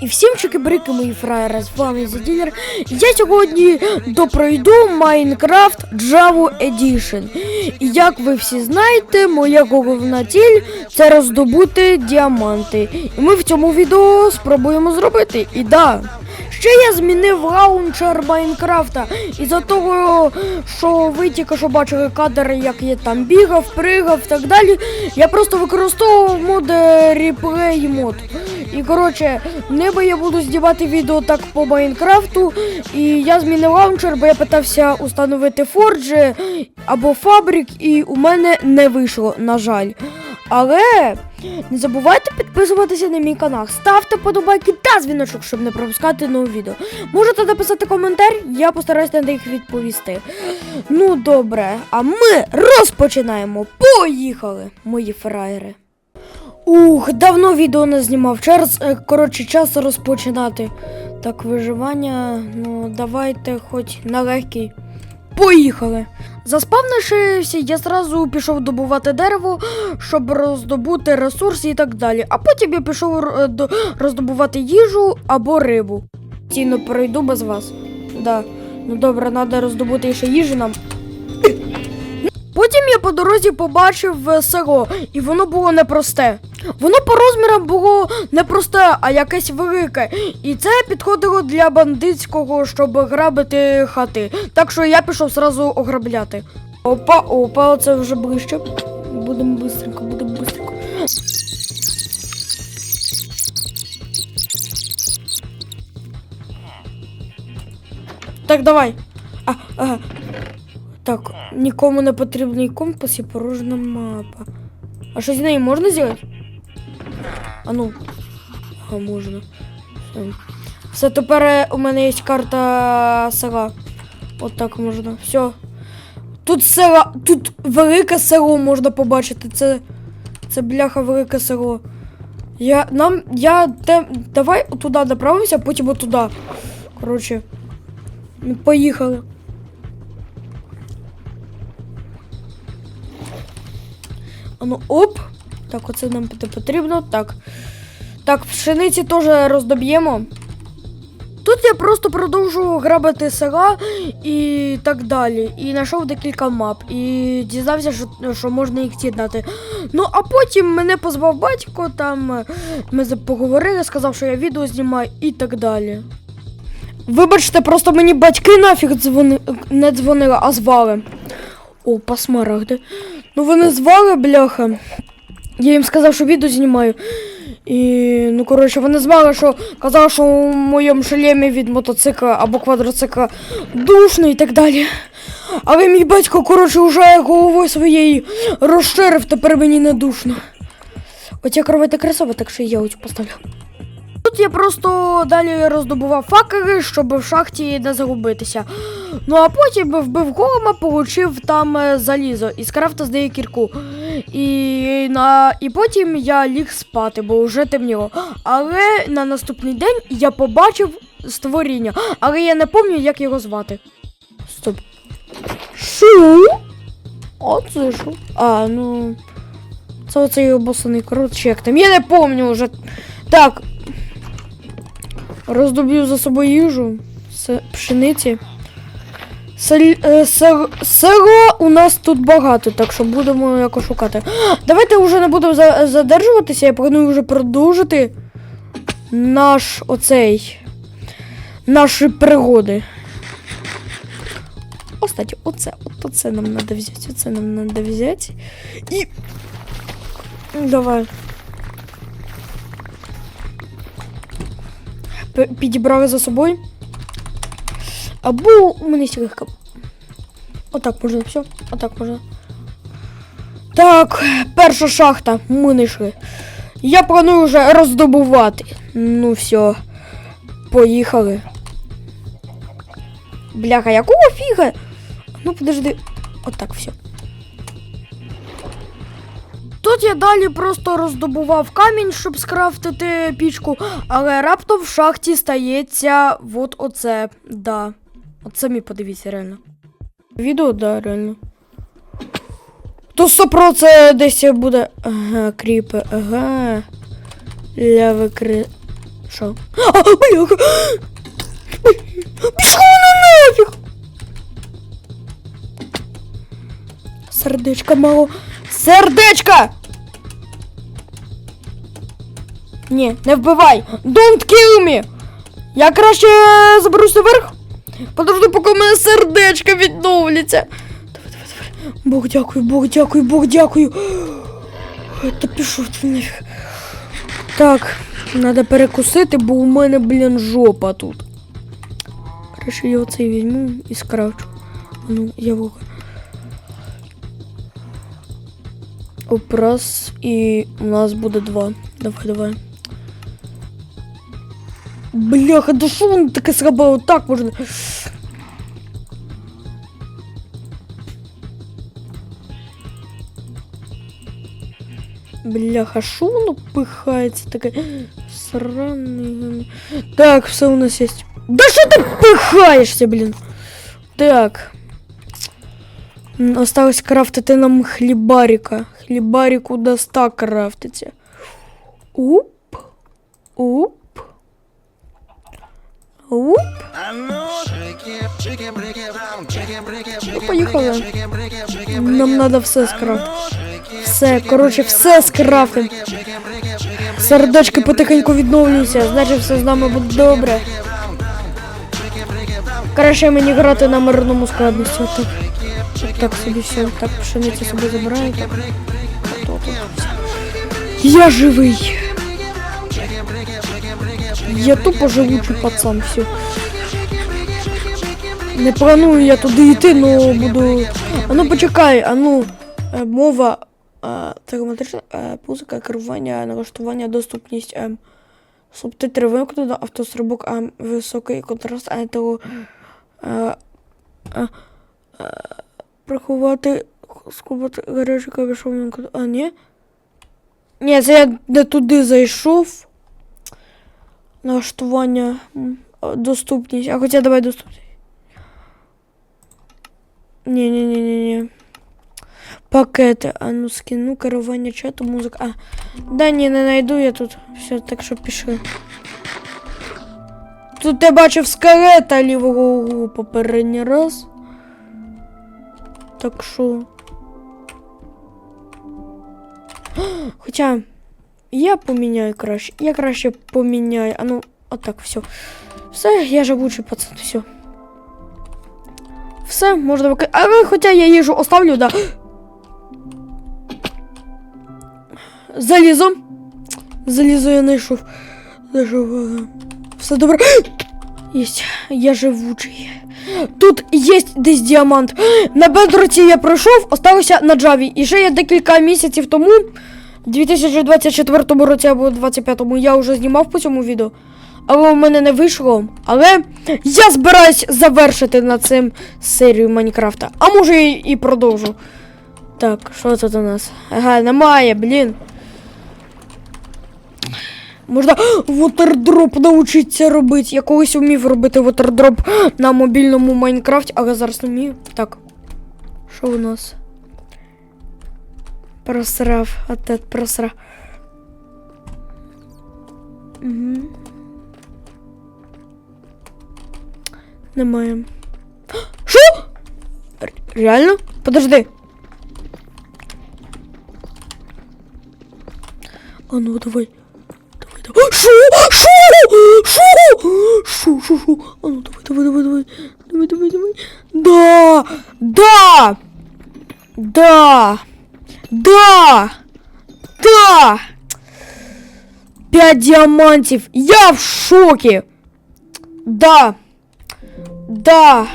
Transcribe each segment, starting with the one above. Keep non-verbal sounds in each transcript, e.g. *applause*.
І всім чики-брики, мої фраєри, з вами Заділер. Я сьогодні допройду Minecraft Java Edition. І як ви всі знаєте, моя головна ціль це роздобути діаманти. І ми в цьому відео спробуємо зробити. І да. Ще я змінив лаунчер Майнкрафта. Із-за того, що ви тільки що бачили кадр, як я там бігав, пригав і так далі. Я просто використовував мод реплей мод. І коротше, небо я буду знімати відео так по Майнкрафту. І я змінив лаунчер, бо я питався установити Forge або фабрик, і у мене не вийшло, на жаль. Але не забувайте підписуватися на мій канал, ставте подобайки та дзвіночок, щоб не пропускати нові відео. Можете написати коментар, я постараюся на них відповісти. Ну добре, а ми розпочинаємо. Поїхали, мої фраєри. Ух, давно відео не знімав. Через, коротше, час розпочинати. Так, виживання, ну давайте хоч на легкий. Поїхали. Заспавнившися, я зразу пішов добувати дерево, щоб роздобути ресурси і так далі. А потім я пішов е, роздобувати їжу або рибу. Ціно пройду без вас. Да. Ну добре, треба роздобути ще їжі нам. Потім я по дорозі побачив е, село, і воно було непросте. Воно по розмірам було не просте, а якесь велике. І це підходило для бандитського, щоб грабити хати. Так що я пішов зразу ограбляти. Опа, опа, це вже ближче. Будемо бистренько, будемо бистренько. Так, давай. А, ага. Так, нікому не потрібний компас і порожня мапа. А що з нею можна зробити? А ну. А можна. Все. Тепер е, у мене є карта села. От так можна. Все. Тут села. Тут велике село можна побачити. Це. Це бляха велике село. Я. Нам. Я. Те, давай туди направимося, а потім туди. Коротше. Поїхали. Ану, оп. Так, оце нам потрібно. Так. Так, пшениці теж роздоб'ємо. Тут я просто продовжу грабити села і так далі. І знайшов декілька мап. І дізнався, що, що можна їх з'єднати. Ну, а потім мене позвав батько, там е, ми поговорили, сказав, що я відео знімаю і так далі. Вибачте, просто мені батьки нафіг дзвони... не дзвонили, а звали. О, по смарагди. Ну вони звали, бляха. Я їм сказав, що відео знімаю. І, ну, коротше, вони звали, що казали, що у моєму шлемі від мотоцикла або квадроцикла душно і так далі. Але мій батько, коротше, вже головою своєю розширив, тепер мені не душно. От як робити красиво, так що я ось поставлю. Тут я просто далі роздобував факели, щоб в шахті не загубитися. Ну а потім вбив голема, получив там е, залізо і скрафта здає кірку. І, на, і потім я ліг спати, бо вже темніло. Але на наступний день я побачив створіння, але я не пам'ятаю, як його звати. Стоп. Що? А це що? А, ну. Це оцей обосаний коротше, як там. Я не пам'ятаю вже. Так. Роздоб'ю за собою їжу. Пшениці. Е, село у нас тут багато, так що будемо якось шукати. Давайте вже не будемо задержуватися, я планую вже продовжити наш оцей. Наші пригоди. Кстати, оце, оце нам треба взяти, оце нам треба взяти. І. Давай. Підібрали за собою. Або у мене легка. Отак можна, все, отак можна. Так, перша шахта. Ми знайшли. Я планую вже роздобувати. Ну все. Поїхали. Бляха, якого фіга? Ну подожди. Отак все. Тут я далі просто роздобував камінь, щоб скрафтити пічку, але раптом в шахті стається от оце. Да. От самі подивіться, реально. Відео, да, реально. То сопро це десь буде. Ага, кріпи, ага. Ляви кри. Що? А, бляха! Пішла вона нафіг! Сердечка мало. Сердечка! Ні, не вбивай! Don't kill me! Я краще заберусь наверх. Подожди, поки в мене сердечко відновляться. Давай, давай, давай. Бог дякую, Бог дякую, Бог дякую. Та пішов ти нафіг. Так, треба перекусити, бо у мене, блін, жопа тут. Краще я оцей візьму і скрафчу. А Ну, я. Оп, раз, і у нас буде два. Давай, давай. Бляха, да що воно таке зробило? Так можна. Бляха, що воно пихається таке сраний. Так, все у нас є. Да що ти пихаєшся, блін? Так. М, Осталось крафтити нам хлібарика. Хлібарику до 100 крафтиться. Уп. Уп. Уп. Поїхали. Нам треба все скрафтити. Все, коротше, все скрафтим. Сердечки потихеньку відновлюються, значить все з нами буде добре. Краще мені грати на мирному складності. Отак. Так собі все. Так, пшеницю собі забираю. Так. Я живий. Я тупо живучий пацан, все. Не планую я туди йти, но буду. А ну почекай, а ну, е, мова, е, травматична е, музика, керування, налаштування, доступність, е, субтитри вимкнено, автострибок, е, високий контраст, а того е, е, е, приховати, скувати гарячий кавішовник, а ні? Ні, це я не туди зайшов. Налаштування, доступність, а хоча давай доступність. Ні, ні, ні, ні, ні. Пакети. А ну скину керування чату, музика. А. Да ні, не знайду я тут. Все, так що пішли. Тут я бачив скелета лівого углу попередній раз. Так що. *gasps* Хоча. Я поміняю краще. Я краще поміняю. А ну, отак, все. Все, я живучий пацан, все. Все, можна викидати. Але хоча я їжу оставлю, да. Залізо. Залізо я знайшов. Знайшов. Все добре. Єсть, я живучий. Тут є десь діамант. На бедроці я пройшов, осталося на джаві. І ще я декілька місяців тому, 2024 році або 2025, я вже знімав по цьому відео. Але у мене не вийшло. Але я збираюсь завершити на цим серію Майнкрафта. А може і, і продовжу. Так, що тут у нас? Ага, немає, блін. Можна вотердроп навчитися робити. Я колись вмів робити вотердроп на мобільному Майнкрафті, але зараз не вмію. Так. Що у нас? Просрав, отет просрав. Угу. Немає. Що? Реально? Подожди. А ну давай. Давай, давай. Шо? Шо? Шо? Шо? Шо? Шо? А ну давай, давай, давай, давай. Давай, давай, давай. Да! Да! Да! Да! Да! Пять діамантів! Я в шокі! Да! Да!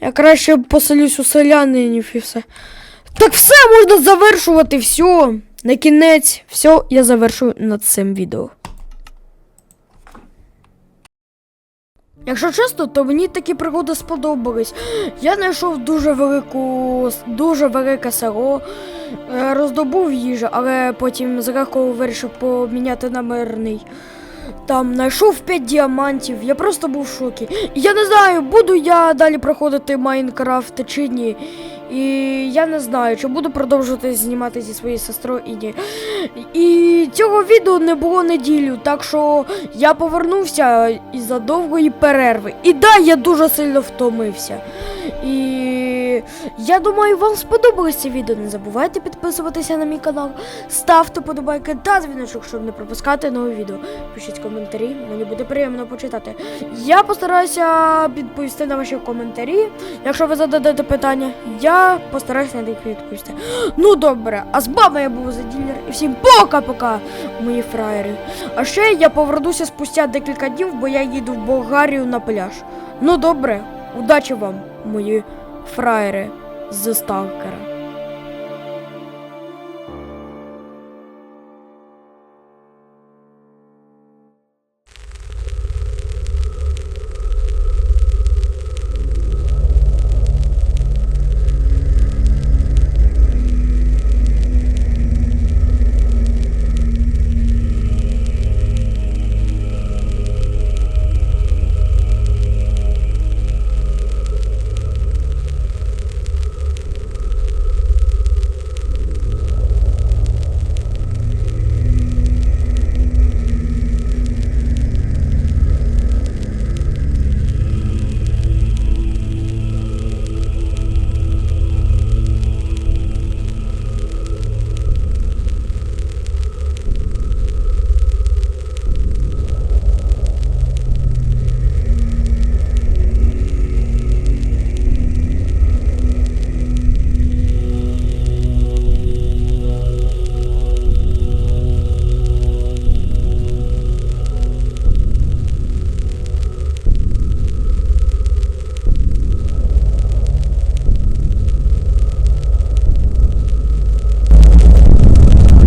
Я краще поселюсь у селянинів і все. Так все можна завершувати, все. На кінець, все, я завершую над цим відео. Якщо чесно, то мені такі пригоди сподобались. Я знайшов дуже велику, дуже велике село, е, роздобув їжу, але потім зранку вирішив поміняти на мирний. Там знайшов 5 діамантів. Я просто був в шокі. Я не знаю, буду я далі проходити Майнкрафт чи ні. І я не знаю, чи буду продовжувати знімати зі своєю сестрою і ні. І цього відео не було неділю, так що я повернувся із-за довгої перерви. І да, я дуже сильно втомився. І я думаю, вам сподобалось це відео. Не забувайте підписуватися на мій канал, ставте подобайки та дзвіночок, щоб не пропускати нові відео. Пишіть коментарі, мені буде приємно почитати. Я постараюся відповісти на ваші коментарі. Якщо ви зададете питання, я постараюся на них відповісти. Ну добре, а з вами я був Заділер. І всім пока-пока, мої фраєри. А ще я повернуся спустя декілька днів, бо я їду в Болгарію на пляж. Ну добре, удачі вам, мої фраєри з сталкера.